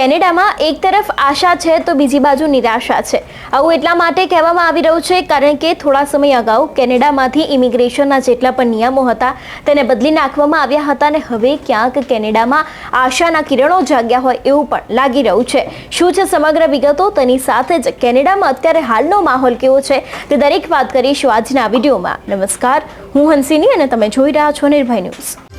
કેનેડામાં એક તરફ આશા છે તો બીજી બાજુ નિરાશા છે. આવું એટલા માટે કહેવામાં આવી રહ્યું છે કારણ કે થોડા સમય અગાઉ કેનેડામાંથી ઇમિગ્રેશનના જેટલા પણ નિયમો હતા તેને બદલી નાખવામાં આવ્યા હતા અને હવે ક્યાંક કેનેડામાં આશાના કિરણો જાગ્યા હોય એવું પણ લાગી રહ્યું છે. શું છે સમગ્ર વિગતો? તેની સાથે જ કેનેડામાં અત્યારે હાલનો માહોલ કેવો છે તે દરેક વાત કરીશું આજના વિડીયોમાં. નમસ્કાર, હું હંસિની અને તમે જોઈ રહ્યા છો નિર્ભય ન્યૂઝ.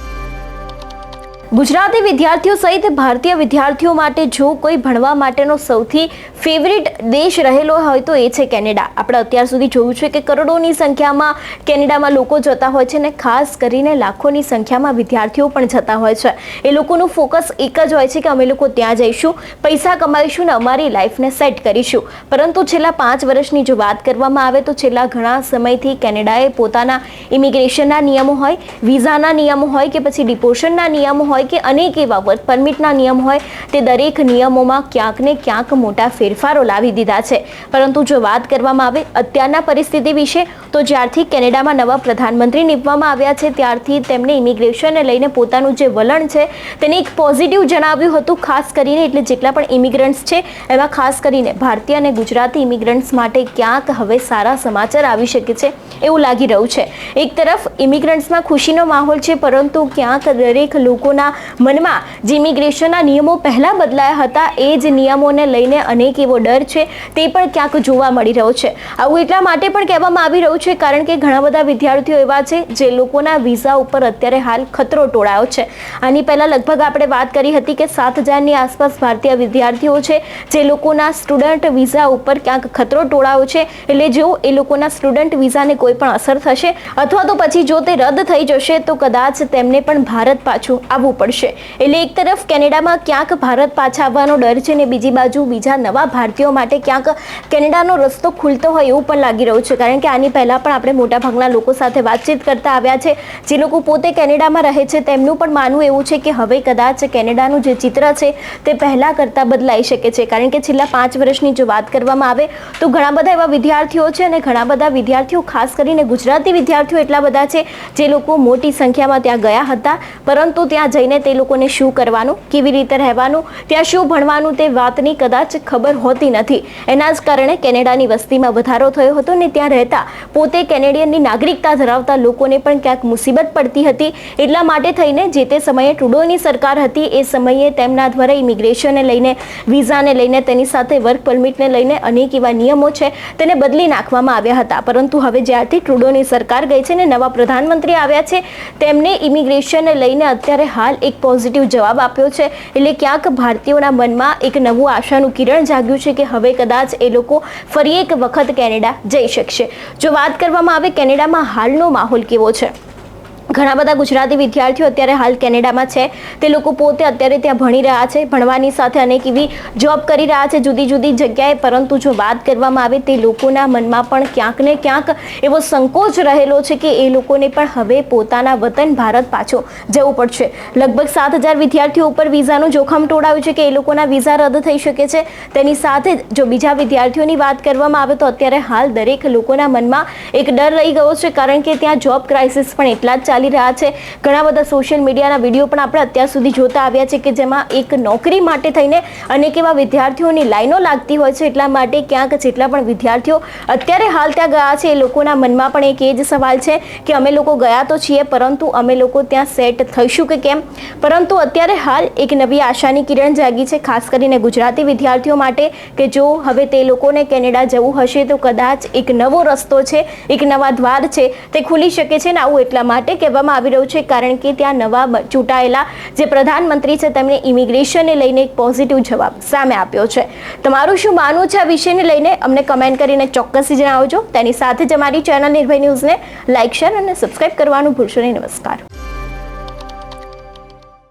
ગુજરાતી વિદ્યાર્થીઓ સહિત ભારતીય વિદ્યાર્થીઓ માટે જો કોઈ ભણવા માટેનો સૌથી ફેવરિટ દેશ રહેલો હોય તો એ છે કેનેડા. આપણે અત્યાર સુધી જોયું છે કે કરોડોની સંખ્યામાં કેનેડામાં લોકો જતા હોય છે અને ખાસ કરીને લાખોની સંખ્યામાં વિદ્યાર્થીઓ પણ જતા હોય છે. એ લોકોનું ફોકસ એક જ હોય છે કે અમે લોકો ત્યાં જઈશું, પૈસા કમાઈશું ને અમારી લાઈફને સેટ કરીશું. પરંતુ છેલ્લા પાંચ વર્ષની જો વાત કરવામાં આવે તો છેલ્લા ઘણા સમયથી કેનેડાએ પોતાના ઇમિગ્રેશનના નિયમો હોય વિઝાના નિયમો હોય કે પછી ડિપોર્શનના નિયમો હોય કે અનેક એવા વર્ક પરમિટના નિયમ હોય, તે દરેક નિયમોમાં ક્યાંક ને ક્યાંક મોટા ફેરફારો લાવી દીધા છે. પરંતુ જો વાત કરવામાં આવે અત્યારના પરિસ્થિતિ વિશે, તો જ્યારથી કેનેડામાં નવા પ્રધાનમંત્રી નીપવામાં આવ્યા છે, ત્યારથી તેમણે ઇમિગ્રેશનને લઈને પોતાનું જે વલણ છે, તેને એક પોઝિટિવ જણાવ્યું હતું, ખાસ કરીને એટલે જેટલા પણ ઇમિગ્રન્ટ્સ છે એમાં ખાસ કરીને ભારતીય અને ગુજરાતી ઇમિગ્રન્ટ્સ માટે ક્યાંક હવે સારા સમાચાર આવી શકે છે, એવું લાગી રહ્યું છે. એક તરફ ઇમિગ્રન્ટ્સમાં ખુશીનો માહોલ છે, પરંતુ ક્યાંક દરેક લોકોના મનમાં જે ઇમિગ્રેશનના નિયમો પહેલાં બદલાયા હતા, એ જ નિયમોને લઈને અનેક એવો ડર છે, તે પણ ક્યાંક જોવા મળી રહ્યો છે. આવું એટલા માટે પણ કહેવામાં આવી રહ્યું છે, કારણ કે ઘણા બધા વિદ્યાર્થીઓ એવા છે, જે લોકોના વિઝા ઉપર અત્યારે હાલ ખતરો ટોળાયો છે. આની પહેલાં લગભગ આપણે વાત કરી હતી કે સાત હજારની આસપાસ ભારતીય વિદ્યાર્થીઓ છે, જે લોકોના સ્ટુડન્ટ વિઝા ઉપર ક્યાંક ખતરો ટોળાયો છે, એટલે જો એ લોકોના સ્ટુડન્ટ વિઝાને કોઈ પણ અસર થશે, અથવા તો પછી જો તે રદ થઈ જશે, તો કદાચ તેમને પણ ભારત પાછું આવવું પડશે. એટલે એક તરફ કેનેડામાં ક્યાંક ભારત પાછા આવવાનો ડર છે ને બીજી બાજુ બીજા નવા ભારતીયો માટે ક્યાંક કેનેડાનો રસ્તો ખુલતો હોય એવું પણ લાગી રહ્યું છે. કારણ કે આની પહેલાં પણ આપણે મોટાભાગના લોકો સાથે વાતચીત કરતા આવ્યા છે. જે લોકો પોતે કેનેડામાં રહે છે તેમનું પણ માનવું એવું છે કે હવે કદાચ કેનેડાનું જે ચિત્ર છે તે પહેલાં કરતાં બદલાઈ શકે છે. કારણ કે છેલ્લા પાંચ વર્ષની જો વાત કરવામાં આવે તો ઘણા બધા એવા વિદ્યાર્થીઓ છે અને ઘણા બધા વિદ્યાર્થીઓ ખાસ કરીને ગુજરાતી વિદ્યાર્થીઓ એટલા બધા છે જે લોકો મોટી સંખ્યામાં ત્યાં ગયા હતા. પરંતુ ત્યાં જઈને તે લોકોને શું કરવાનું, કેવી રીતે રહેવાનું, ત્યાં શું ભણવાનું તે વાતની કદાચ ખબર હોતી નથી. એના જ કારણે કેનેડાની વસ્તીમાં વધારો થયો હતો ને ત્યાં રહેતા પોતે કેનેડિયનની નાગરિકતા ધરાવતા લોકોને પણ ક્યાંક મુસીબત પડતી હતી. એટલા માટે થઈને જે તે સમયે ટ્રુડોની સરકાર હતી એ સમયે તેમના દ્વારા ઇમિગ્રેશનને લઈને, વિઝાને લઈને, તેની સાથે વર્ક પરમિટને લઈને અનેક એવા નિયમો છે તેને બદલી નાખવામાં આવ્યા હતા. પરંતુ હવે જ્યારથી ટ્રુડોની સરકાર ગઈ છે ને નવા પ્રધાનમંત્રી આવ્યા છે, તેમને ઇમિગ્રેશનને લઈને અત્યારે હાલ એક પોઝિટિવ જવાબ આપ્યો છે. એટલે ક્યાંક ભારતીયોના મનમાં એક નવું આશાનું કિરણ જાગ્યું છે કે હવે કદાચ એ લોકો ફરી એક વખત કેનેડા જઈ શકશે. જો વાત કરવામાં આવે કેનેડામાં હાલનો માહોલ કેવો છે? ઘણા બધા ગુજરાતી વિદ્યાર્થીઓ અત્યારે હાલ કેનેડામાં છે. તે લોકો પોતે અત્યારે ત્યાં ભણી રહ્યા છે, ભણવાની સાથે અનેક એવી જોબ કરી રહ્યા છે જુદી જુદી જગ્યાએ. પરંતુ જો વાત કરવામાં આવે તે લોકોના મનમાં પણ ક્યાંક ને ક્યાંક એવો સંકોચ રહેલો છે કે એ લોકોને પણ હવે પોતાના વતન ભારત પાછો જવું પડશે. લગભગ સાત હજાર વિદ્યાર્થીઓ ઉપર વિઝાનું જોખમ ટોળાવ્યું છે કે એ લોકોના વિઝા રદ થઈ શકે છે. તેની સાથે જો બીજા વિદ્યાર્થીઓની વાત કરવામાં આવે તો અત્યારે હાલ દરેક લોકોના મનમાં એક ડર રહી ગયો છે, કારણ કે ત્યાં જોબ ક્રાઇસિસ પણ એટલા જ ચાલી રહ્યા છે. ઘણા બધા સોશિયલ મીડિયાના વીડિયો પણ આપણે અત્યાર સુધી જોતા આવ્યા છે કે જેમાં એક નોકરી માટે થઈને અનેક એવા વિદ્યાર્થીઓની લાઈનો લાગતી હોય છે. એટલા માટે ક્યાંક જેટલા પણ વિદ્યાર્થીઓ અત્યારે હાલ ત્યાં ગયા છે એ લોકોના મનમાં પણ એક એ જ સવાલ છે કે અમે લોકો ગયા તો છીએ પરંતુ અમે લોકો ત્યાં સેટ થઈશું કે કેમ? પરંતુ અત્યારે હાલ એક નવી આશાની કિરણ જાગી છે, ખાસ કરીને ગુજરાતી વિદ્યાર્થીઓ માટે કે જો હવે તે લોકોને કેનેડા જવું હશે તો કદાચ એક નવો રસ્તો છે, એક નવા દ્વાર છે તે ખુલી શકે છે ને આવું એટલા માટે કહેવામાં આવી રહ્યું છે, કારણ કે ત્યાં નવા ચૂંટાયેલા જે પ્રધાનમંત્રી છે, તેમણે ઇમિગ્રેશનને લઈને એક પોઝિટિવ જવાબ સામે આપ્યો છે. તમારું શું માનવું છે આ વિષયને લઈને? અમને કમેન્ટ કરીને ચોક્કસથી જણાવજો. તેની સાથે જ અમારી ચેનલ નિર્ભય ન્યૂઝને લાઇક શેર અને સબસ્ક્રાઇબ કરવાનું ભૂલશો નહીં. નમસ્કાર.